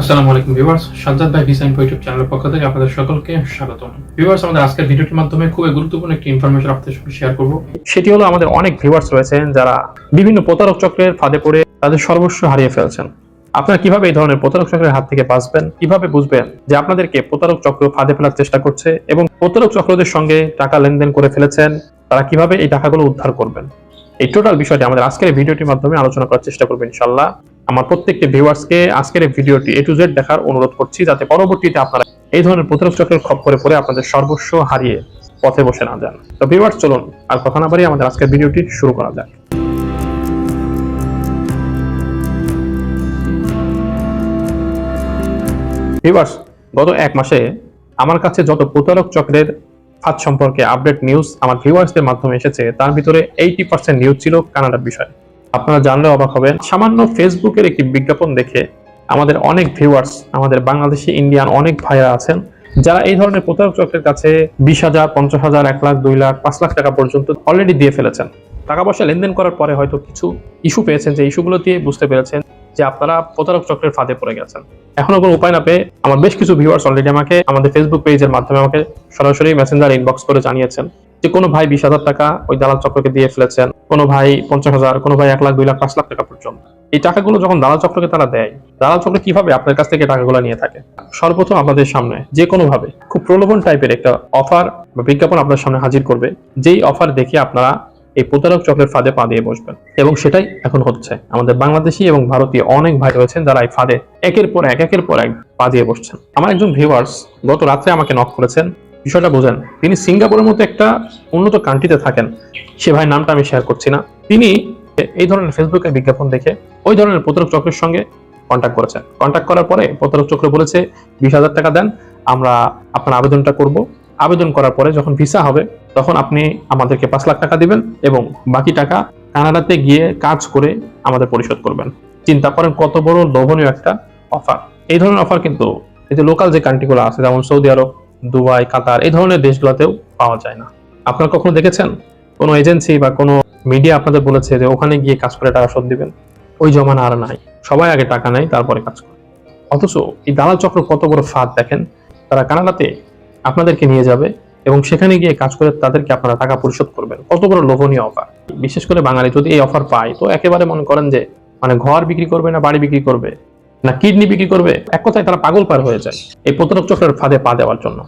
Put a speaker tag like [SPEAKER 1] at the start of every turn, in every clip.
[SPEAKER 1] আসসালামু আলাইকুম ভিউয়ার্স, সাজ্জাদ ভাই ভিসা ইনফো ইউটিউব চ্যানেলের পক্ষ থেকে আপনাদের সকলকে স্বাগতম। ভিউয়ার্স, আমাদের আজকের ভিডিওটির মাধ্যমে খুবই গুরুত্বপূর্ণ একটি ইনফরমেশন আপনাদের সঙ্গে শেয়ার করব। সেটি হলো আমাদের অনেক ভিউয়ার্স রয়েছেন যারা বিভিন্ন প্রতারক চক্রের ফাঁদে পড়ে তাদের সর্বস্ব হারিয়ে ফেলছেন। আপনারা কীভাবে এই ধরনের প্রতারক চক্রের হাত থেকে বাঁচবেন? কীভাবে বুঝবেন যে আপনাদেরকে প্রতারক চক্র ফাঁদে ফেলার চেষ্টা করছে এবং প্রতারক চক্রদের সঙ্গে টাকা লেনদেন করে ফেলেছেন? তারা কীভাবে এই টাকাগুলো উদ্ধার করবেন? এই টোটাল বিষয়টি আমাদের আজকের ভিডিওটির মাধ্যমে আলোচনা করার চেষ্টা করবেন ইনশাল্লাহ আমার প্রত্যেকটি ভিউয়ার্সকে আজকের এই ভিডিওটি এ টু জেড দেখার অনুরোধ করছি যাতে পরবর্তীতে আপনারা এই ধরনের প্রতারক চক্রের করে পড়ে আপনাদের সর্বস্ব হারিয়ে পথে বসে না যান। তো ভিউয়ার্স, চলুন আর কথা না বাড়িয়ে আমাদের আজকের ভিডিওটি শুরু করা যাক। ভিউয়ার্স, গত এক মাসে আমার কাছে যত প্রতারক চক্রের ফাঁদ সম্পর্কে আপডেট নিউজ আমার ভিউয়ার্সদের মাধ্যমে এসেছে, তার ভিতরে এইটি পার্সেন্ট নিউজ ছিল কানাডার বিষয়। আপনারা জানলে অবাক হবেন, সামান্য ফেসবুকের একটি বিজ্ঞাপন দেখে আমাদের অনেক ভিউয়ার্স আমাদের বাংলাদেশি ইন্ডিয়ান অনেক ভাইরা আছেন, যারা এই ধরনের প্রতারক চক্রের কাছে বিশ হাজার, পঞ্চাশ হাজার, এক লাখ, দুই লাখ, পাঁচ লাখ টাকা পর্যন্ত অলরেডি দিয়ে ফেলেছেন। টাকা পয়সা লেনদেন করার পরে হয়তো কিছু ইস্যু পেয়েছেন, যে ইস্যুগুলো দিয়ে বুঝতে পেরেছেন যে আপনারা প্রতারক চক্রের ফাঁদে পড়ে গেছেন। এখনও কোনো উপায় না পেয়ে আমার বেশ কিছু ভিউয়ার্স অলরেডি আমাকে, আমাদের ফেসবুক পেজের মাধ্যমে আমাকে সরাসরি মেসেঞ্জার ইনবক্স করে জানিয়েছেন। যে কোনো ভাই বিশ হাজার টাকা ওই দালাল চক্রকে দিয়ে ফেলেছেন, কোনো ভাই পঞ্চাশ হাজার, কোনো ভাই এক লাখ, দুই লাখ, পাঁচ লাখ টাকা পর্যন্ত। এই টাকাগুলো যখন দালাল চক্রকে তারা দেয়, দালাল চক্র কীভাবে আপনার কাছ থেকে টাকাগুলো নিয়ে থাকে? সর্বপ্রথম আপনাদের সামনে যে কোনো ভাবে খুব প্রলোভন টাইপের একটা অফার বা বিজ্ঞাপন আপনার সামনে হাজির করবে। যেই অফার দেখে আপনারা এই প্রতারক চক্রের ফাঁদে পা দিয়ে বসবেন। এবং সেটাই এখন হচ্ছে। আমাদের বাংলাদেশি এবং ভারতীয় অনেক ভাই রয়েছেন যারা এই ফাঁদে একের পর এক, একের পর এক পা দিয়ে বসছেন। আমার একজন ভিউয়ার্স গত রাত্রে আমাকে নক করেছেন। বিষয়টা বোঝেন। তিনি সিঙ্গাপুরের মতো একটা উন্নত কান্ট্রিতে থাকেন। সে ভাই নামটা আমি শেয়ার করছি না। তিনি এই ধরনের ফেসবুকে বিজ্ঞাপন দেখে ওই ধরনের প্রতারক চক্রের সঙ্গে কন্ট্যাক্ট করেছেন। কন্ট্যাক্ট করার পরে প্রতারক চক্র বলেছে, বিশ হাজার টাকা দেন, আমরা আপনার আবেদনটা করব। আবেদন করার পরে যখন ভিসা হবে, তখন আপনি আমাদেরকে পাঁচ লাখ টাকা দিবেন এবং বাকি টাকা কানাডাতে গিয়ে কাজ করে আমাদের পরিশোধ করবেন। চিন্তা করেন কত বড় লোভনীয় একটা অফার এই ধরনের অফার কিন্তু এই যে লোকাল যে কান্ট্রিগুলো আছে, যেমন সৌদি আরব দুবাই, কাতার এই ধরনের দেশগুলোতেও পাওয়া যায় না। আপনারা কখনো দেখেছেন? কোনো এজেন্সি বা কোনো মিডিয়া আপনাদের বলেছে যে ওখানে গিয়ে কাজ করে টাকা শোধ দিবেন? ওই জমানা আর নাই। সবাই আগে টাকা নেয়, তারপরে কাজ করে। অথচ এই দালাল চক্র কত বড় ফাঁদ দেখেন? তারা কানাডাতে আপনাদেরকে নিয়ে যাবে এবং সেখানে গিয়ে কাজ করে তাদেরকে আপনারা টাকা পরিশোধ করবেন। কত বড় লোভনীয় অফার। বিশেষ করে বাঙালি যদি এই অফার পায়, তো একেবারে মনে করেন যে মানে ঘর বিক্রি করবে না, বাড়ি বিক্রি করবে? না কিডনি বিক্রি করবে? এক কথায় তারা পাগল পার হয়ে যায় এই প্রতারক চক্রের ফাঁদে পা দেওয়ার জন্য।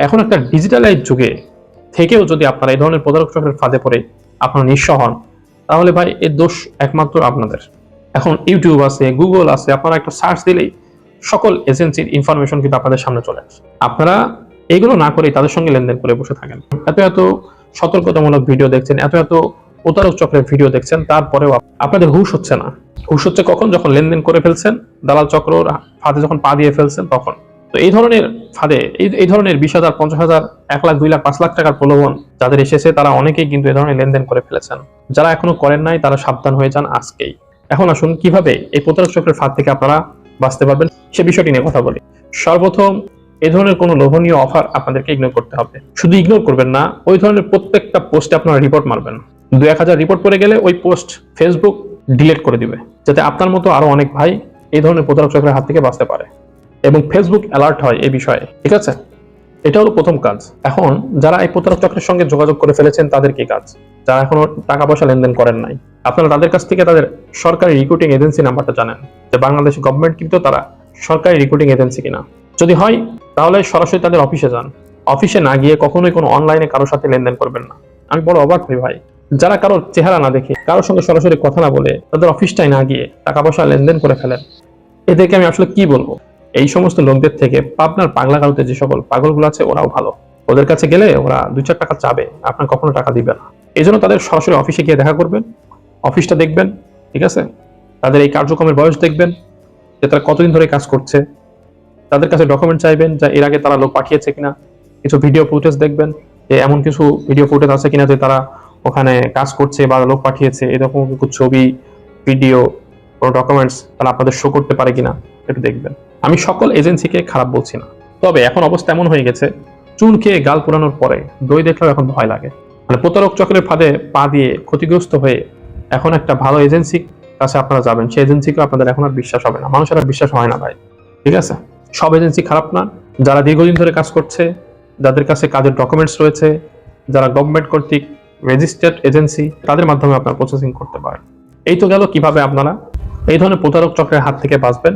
[SPEAKER 1] এখন একটা ডিজিটালাইজ যুগে থেকেও যদি আপনারা এই ধরনের প্রতারক চক্রের ফাঁদে পড়ে আপনারা নিঃস্ব হন, তাহলে ভাই এর দোষ একমাত্র আপনাদের। এখন ইউটিউব আছে, গুগল আছে, আপনারা একটা সার্চ দিলেই সকল এজেন্সির ইনফরমেশন কিন্তু আপনাদের সামনে চলে আসে। আপনারা এগুলো না করেই তাদের সঙ্গে লেনদেন করে বসে থাকেন। এত এত সতর্কতামূলক ভিডিও দেখছেন, এত এত প্রতারক চক্রের ভিডিও দেখছেন, তারপরেও আপনাদের হুশ হচ্ছে না। হুশ হচ্ছে কখন? যখন লেনদেন করে ফেলছেন, দালাল চক্র ফাঁদে যখন পা দিয়ে ফেলছেন, তখন। তো এই ধরনের ফাঁদে, এই ধরনের বিশ হাজার, পঞ্চাশ হাজার, এক লাখ, দুই লাখ, পাঁচ লাখ টাকার প্রলোভন যাদের এসেছে, তারা অনেকেই কিন্তু এই ধরনের লেনদেন করে ফেলেছেন। যারা এখনও করেন নাই, তারা সাবধান হয়ে যান আজকেই। এখন আসুন, কীভাবে এই প্রতারক চক্রের ফাঁদ থেকে আপনারা বাঁচতে পারবেন, সে বিষয়টি নিয়ে কথা বলি। সর্বপ্রথম এই ধরনের কোনো লোভনীয় অফার আপনাদেরকে ইগনোর করতে হবে। শুধু ইগনোর করবেন না, ওই ধরনের প্রত্যেকটা পোস্টে আপনারা রিপোর্ট মারবেন। দু এক হাজার রিপোর্ট পড়ে গেলে ওই পোস্ট ফেসবুক ডিলিট করে দিবে, যাতে আপনার মতো আরও অনেক ভাই এই ধরনের প্রতারক চক্রের হাত থেকে বাঁচতে পারে। এবং ফেসবুক অ্যালার্ট হয় এই বিষয়ে, ঠিক আছে? এটা হলো প্রথম কাজ। এখন যারা এই প্রতারক চক্রের সঙ্গে যোগাযোগ করে ফেলেছেন, তাদের কি কাজ? যারা এখনও টাকা পয়সা লেনদেন করেন নাই, আপনারা তাদের কাছ থেকে তাদের সরকারি রিক্রুটিং এজেন্সি নাম্বারটা জানেন, যে বাংলাদেশ গভর্নমেন্ট কিন্তু তারা সরকারি রিক্রুটিং এজেন্সি কিনা। যদি হয়, তাহলে সরাসরি তাদের অফিসে যান। অফিসে না গিয়ে কখনোই কোনো অনলাইনে কারোর সাথে লেনদেন করবেন না। আমি বড় অবাক হই ভাই। যারা কারোর চেহারা না দেখে, কারোর সঙ্গে সরাসরি কথা না বলে তাদের অফিসটাই না গিয়ে টাকা পয়সা লেনদেন করে ফেলেন। এদেরকে আমি আসলে কি বলব? এই সমস্ত লোকদের থেকে পাবনার পাগলা কারুতে যে সকল পাগলগুলো আছে, ওরাও ভালো। ওদের কাছে গেলে ওরা দুই চার টাকা চাবে, আপনার কখনো টাকা দিবে না। এই জন্য তাদের সরাসরি অফিসে গিয়ে দেখা করবেন, অফিসটা দেখবেন, ঠিক আছে? তাদের এই কার্যক্রমের বয়স দেখবেন, যে তারা কতদিন ধরে কাজ করছে। তাদের কাছে ডকুমেন্ট চাইবেন যে এর আগে তারা লোক পাঠিয়েছে কিনা। কিছু ভিডিও ফুটেজ দেখবেন, যে এমন কিছু ভিডিও ফুটেজ আছে কিনা যে তারা ওখানে কাজ করছে বা লোক পাঠিয়েছে, এরকম ছবি, ভিডিও, কোনো ডকুমেন্টস তারা আপনাদের শো করতে পারে কিনা একটু দেখবেন। আমি সকল এজেন্সিকে খারাপ বলছি না। তবে এখন অবস্থা এমন হয়ে গেছে চুন খেয়ে গাল পুরানোর পরে দই দেখলেও এখন ভয় লাগে। মানে প্রতারক চক্রের ফাঁদে পা দিয়ে ক্ষতিগ্রস্ত হয়ে এখন একটা ভালো এজেন্সি কাছে আপনারা যাবেন। সেই এজেন্সিকে আপনাদের এখন আর বিশ্বাস হবে না। মানুষের আর বিশ্বাস হয় না ভাই। ঠিক আছে? সব এজেন্সি খারাপ না। যারা দীর্ঘদিন ধরে কাজ করছে, যাদের কাছে কাজের ডকুমেন্টস রয়েছে, যারা গভর্নমেন্ট কর্তৃক রেজিস্টার্ড এজেন্সি তাদের মাধ্যমে আপনার প্রসেসিং করতে পারেন। এই তো গেল কীভাবে আপনারা এই ধরনের প্রতারক চক্রের হাত থেকে বাঁচবেন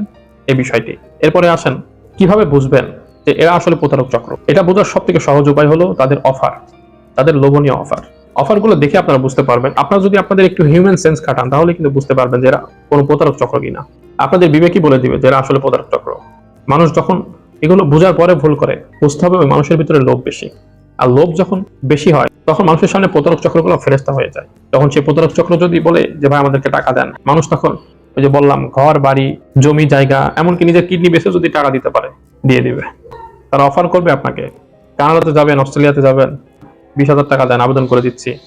[SPEAKER 1] এই বিষয়টি। এরপরে আসেন, কীভাবে বুঝবেন যে এরা আসলে প্রতারক চক্র? এটা বোঝার সব থেকে সহজ উপায় হলো তাদের অফার তাদের লোভনীয় অফার অফারগুলো দেখে আপনারা বুঝতে পারবেন। আপনারা যদি আপনাদের একটু হিউম্যান সেন্স খাটান, তাহলে কিন্তু বুঝতে পারবেন যে এরা কোনো প্রতারক চক্র কিনা। আপনাদের বিবেকই বলে দিবে যে এরা আসলে প্রতারক চক্র। মানুষ যখন এগুলো বোঝার পরে ভুল করে, বুঝতে হবে ওই মানুষের ভিতরে লোভ বেশি। আর লোভ যখন বেশি হয় তখন মানুষের সামনে প্রতারক চক্রগুলো ফেরেস্তা হয়ে যায়। তখন সেই প্রতারক চক্র যদি বলে যে, ভাই, আমাদেরকে টাকা দেন। মানুষ তখন ওই যে বললাম, ঘর, বাড়ি, জমি, জায়গা, এমনকি নিজের কিডনি বেসে যদি টাকা দিতে পারে, দিয়ে দিবে। তারা অফার করবে আপনাকে। কানাডাতে যাবেন, অস্ট্রেলিয়াতে যাবেন, বিশ হাজার টাকা দেন, আবেদন করে দিচ্ছি।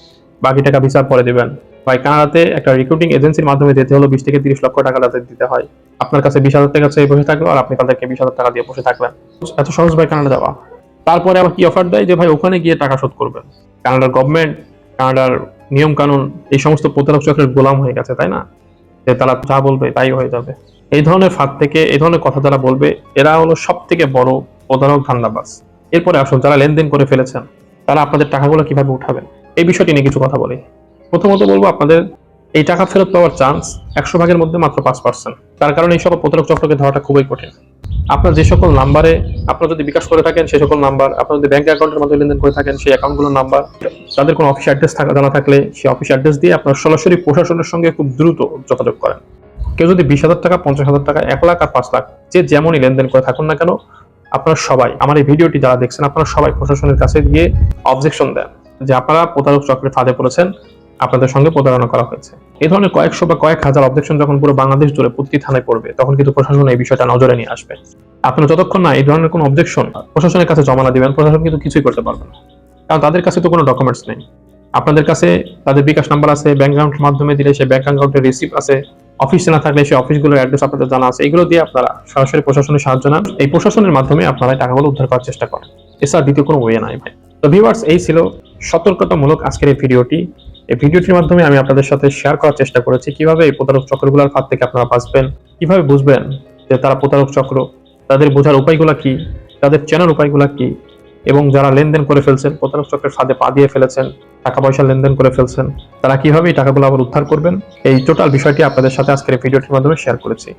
[SPEAKER 1] বাকি টাকা ভিসা পরে দিবেন। ভাই, কানাডাতে একটা রিক্রুটিং এজেন্সির মাধ্যমে যেতে হলো বিশ থেকে তিরিশ লক্ষ টাকা তাদের দিতে হয়। আপনার কাছে বিশ হাজার টাকা চেয়ে বসে থাকল আর আপনি তাদেরকে বিশ হাজার টাকা দিয়ে বসে থাকবেন। এত সহজ ভাই, কানাডা যাওয়া। তারপরে আবার কি অফার দেয়? যে ভাই, ওখানে গিয়ে টাকা শোধ করবেন। কানাডার গভর্নমেন্ট কানাডার নিয়ম কানুন, এই সমস্ত প্রতারক চক্রের গোলাম হয়ে গেছে, তাই না? যে তারা যা বলবে তাই হয়ে যাবে। এই ধরনের ফাঁদ থেকে, এই ধরনের কথা যারা বলবে, এরা হলো সব থেকে বড় প্রতারক, ধান্দাবাজ। এরপরে আসুন, যারা লেনদেন করে ফেলেছেন, তারা আপনাদের টাকাগুলো কীভাবে উঠাবেন? এই বিষয়টি নিয়ে কিছু কথা বলি। প্রথমত বলব আপনাদের, এই টাকা ফেরত পাওয়ার চান্স একশো ভাগের মধ্যে মাত্র পাঁচ পার্সেন্ট তার কারণে এই সকল প্রতারক চক্রকে ধরাটা খুবই কঠিন। আপনার যে সকল নাম্বারে আপনার যদি বিকাশ করে থাকেন সেই সকল নাম্বার আপনার যদি ব্যাংক অ্যাকাউন্টের মাধ্যমে লেনদেন করে থাকেন, সেই অ্যাকাউন্টগুলোর নাম্বার তাদের কোনো অফিস অ্যাড্রেস থাকা জানা থাকলে সেই অফিস অ্যাড্রেস দিয়ে আপনার সরাসরি প্রশাসনের সঙ্গে খুব দ্রুত যোগাযোগ করেন। কেউ যদি বিশ হাজার টাকা, পঞ্চাশ হাজার টাকা, এক লাখ আর পাঁচ লাখ যে যেমনই লেনদেন করে থাকুন না কেন, আপনারা সবাই আমার এই ভিডিওটি যারা দেখছেন, আপনারা সবাই প্রশাসনের কাছে গিয়ে অবজেকশন দেন যে আপনারা প্রতারক চক্রের ফাঁদে পড়েছেন। আপনাদের সঙ্গে প্রতারণা করা হয়েছে। এই ধরনের কয়েকশো বা কয়েক হাজার অবজেকশন যখন পুরো বাংলাদেশ জুড়ে প্রতিটি থানায় পড়বে, তখন কিন্তু প্রশাসন এই বিষয়টা নজরে নিয়ে আসবে। আপনারা যতক্ষণ না এই ধরনের কোনো অবজেকশন প্রশাসনের কাছে জমা না দিবেন, প্রশাসন কিন্তু কিছুই করতে পারবে না। কারণ তাদের কাছে তো কোনো ডকুমেন্টস নেই। আপনাদের কাছে তাদের বিকাশ নাম্বার আছে ব্যাংক অ্যাকাউন্টের মাধ্যমে দিলে সেই ব্যাংক অ্যাকাউন্টের রিসিপ্ট আছে অফিসে না থাকলে সেই অফিসগুলোর অ্যাড্রেস আপনাদের জানা আছে, এগুলো দিয়ে আপনারা সরাসরি প্রশাসনের সাহায্য নেন। এই প্রশাসনের মাধ্যমে আপনারা টাকাগুলো উদ্ধার করার চেষ্টা করেন। এছাড়া দ্বিতীয় কোনো ওয়ে নাই ভাই। তো ভিউয়ার্স এই ছিল সতর্কতামূলক আজকের এই ভিডিওটি এই ভিডিওটির মাধ্যমে আমি আপনাদের সাথে শেয়ার করার চেষ্টা করেছি, কীভাবে এই প্রতারক চক্রগুলোর হাত থেকে আপনারা বাঁচবেন, কীভাবে বুঝবেন যে তারা প্রতারক চক্র, তাদের বোঝার উপায়গুলো কি, তাদের চেনার উপায়গুলো কি, এবং যারা লেনদেন করে ফেলছেন, প্রতারক চক্রের ফাঁদে পা দিয়ে ফেলেছেন, টাকা পয়সা লেনদেন করে ফেলছেন, তারা কীভাবে এই টাকাগুলো আবার উদ্ধার করবেন, এই টোটাল বিষয়টি আপনাদের সাথে আজকের ভিডিওটির মাধ্যমে শেয়ার করেছি।